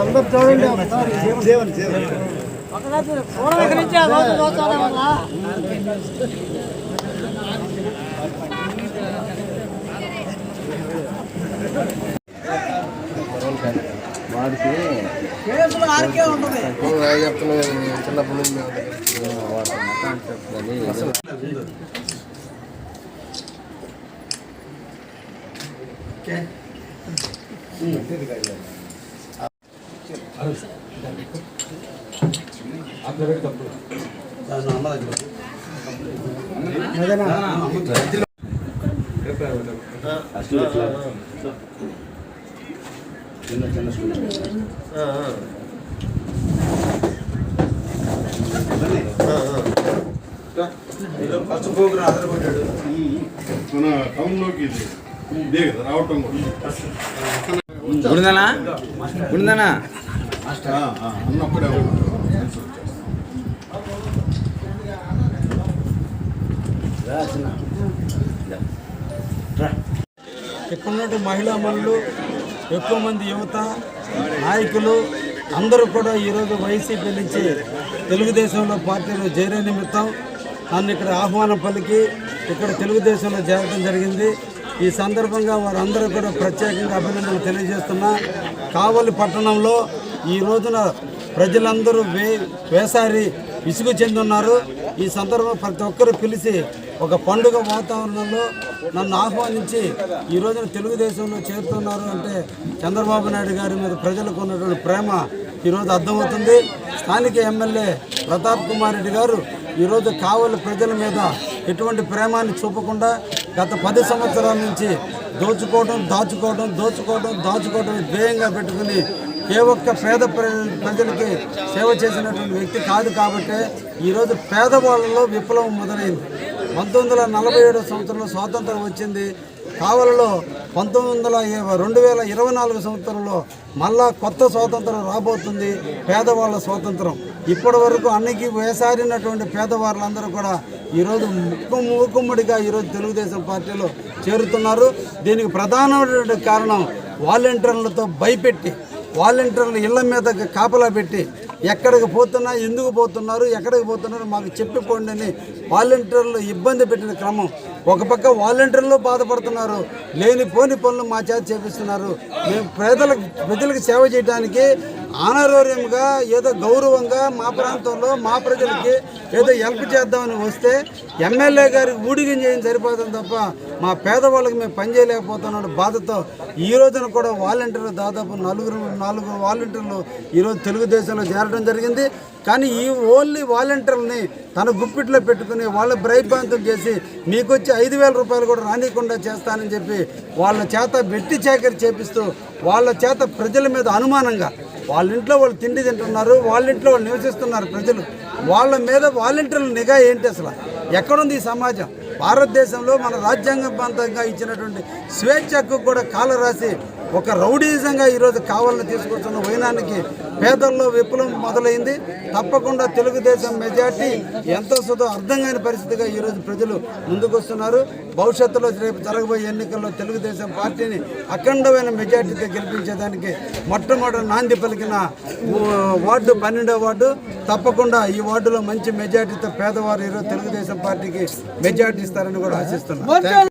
అందరు చూడండి దేవుని దేవుని వాడికి కేసులు ఆరికే ఉంటుంది చిన్నప్పటి నుంచి మేము చిన్న చిన్న స్కూల్. మన టౌన్లోకి ఇది. ఇదే కదా రావటం. ఇక్కడ మహిళా మనులు ఎక్కువ మంది యువత నాయకులు అందరూ కూడా ఈరోజు వైసీపీ నుంచి తెలుగుదేశంలో పార్టీలో చేరే నిమిత్తం నన్ను ఇక్కడ ఆహ్వానం పలికి ఇక్కడ తెలుగుదేశంలో చేరడం జరిగింది. ఈ సందర్భంగా వారందరూ కూడా ప్రత్యేకంగా అభినందనలు తెలియజేస్తున్నా. కావలి పట్టణంలో ఈ రోజున ప్రజలందరూ వే వేసారి విసుగు చెందున్నారు. ఈ సందర్భం ప్రతి ఒక్కరు పిలిచి ఒక పండుగ వాతావరణంలో నన్ను ఆహ్వానించి ఈ రోజున తెలుగుదేశంలో చేరుతున్నారు అంటే చంద్రబాబు నాయుడు గారి మీద ప్రజలకు ఉన్నటువంటి ప్రేమ ఈరోజు అర్థమవుతుంది. స్థానిక ఎమ్మెల్యే ప్రతాప్ కుమార్ రెడ్డి గారు ఈరోజు కావలి ప్రజల మీద ఎటువంటి ప్రేమాన్ని చూపకుండా గత పది సంవత్సరాల నుంచి దోచుకోవడం దాచుకోవడం దోచుకోవడం దాచుకోవడం ధ్యేయంగా పెట్టుకుని ఏ ఒక్క పేద ప్రజలకి సేవ చేసినటువంటి వ్యక్తి కాదు కాబట్టి ఈరోజు పేదవాళ్ళలో విప్లవం మొదలైంది. పంతొమ్మిది వందల నలభై ఏడో సంవత్సరంలో స్వాతంత్రం వచ్చింది. కావలలో పంతొమ్మిది వందల ఇరవై- రెండు వేల ఇరవై నాలుగు సంవత్సరంలో మళ్ళా కొత్త స్వాతంత్రం రాబోతుంది పేదవాళ్ళ స్వాతంత్రం. ఇప్పటి వరకు అన్నికి వేసారినటువంటి పేదవాళ్ళందరూ కూడా ఈరోజు ముక్కు మూకుమ్మడిగా ఈరోజు తెలుగుదేశం పార్టీలో చేరుతున్నారు. దీనికి ప్రధానమైనటువంటి కారణం వాలంటీర్లతో భయపెట్టి వాలంటీర్లు ఇళ్ళ మీద కాపలా పెట్టి ఎక్కడికి పోతున్నా ఎందుకు పోతున్నారు ఎక్కడికి పోతున్నారు మాకు చెప్పిపోండి అని వాలంటీర్లు ఇబ్బంది పెట్టిన క్రమం. ఒక పక్క వాలంటీర్లు బాధపడుతున్నారు లేని పోని పనులు మా చేత చేపిస్తున్నారు. మేము పేదలకు ప్రజలకు సేవ చేయడానికి ఆనరోర్యంగా ఏదో గౌరవంగా మా ప్రాంతంలో మా ప్రజలకి ఏదో హెల్ప్ చేద్దామని వస్తే ఎమ్మెల్యే గారికి ఊడిగం చేయడం సరిపోతుంది తప్ప మా పేదవాళ్ళకి మేము పనిచేయలేకపోతున్నాం బాధతో ఈ రోజున కూడా వాలంటీర్లు దాదాపు నలుగురు నాలుగు వాలంటీర్లు ఈరోజు తెలుగుదేశంలో చేరడం జరిగింది. కానీ ఈ ఓన్లీ వాలంటీర్లని తన గుప్పిట్లో పెట్టుకుని వాళ్ళ భయభ్రాంతం చేసి మీకు వచ్చి ఐదు వేల రూపాయలు కూడా రానియకుండా చేస్తానని చెప్పి వాళ్ళ చేత వెట్టి చాకరి చేపిస్తూ వాళ్ళ చేత ప్రజల మీద అనుమానంగా వాళ్ళ ఇంట్లో వాళ్ళు తిండి తింటున్నారు వాళ్ళ ఇంట్లో వాళ్ళు నివసిస్తున్నారు ప్రజలు. వాళ్ళ మీద వాలంటీర్ల నిఘా ఏంటి అసలు? ఎక్కడుంది ఈ సమాజం? భారతదేశంలో మన రాజ్యాంగబద్ధంగా ఇచ్చినటువంటి స్వేచ్ఛకు కూడా కాల రాసి ఒక రౌడీజంగా ఈరోజు కావాలని తీసుకొస్తున్న వైనానికి పేదల్లో విప్లవం మొదలైంది. తప్పకుండా తెలుగుదేశం మెజార్టీ ఎంత వస్తుందో అర్థం కాని పరిస్థితిగా ఈరోజు ప్రజలు ముందుకొస్తున్నారు. భవిష్యత్తులో రేపు జరగబోయే ఎన్నికల్లో తెలుగుదేశం పార్టీని అఖండమైన మెజార్టీతో గెలిపించేదానికి మొట్టమొదటి నాంది పలికిన వార్డు పన్నెండో వార్డు. తప్పకుండా ఈ వార్డులో మంచి మెజార్టీతో పేదవారు ఈరోజు తెలుగుదేశం పార్టీకి మెజార్టీ ఇస్తారని కూడా ఆశిస్తున్నారు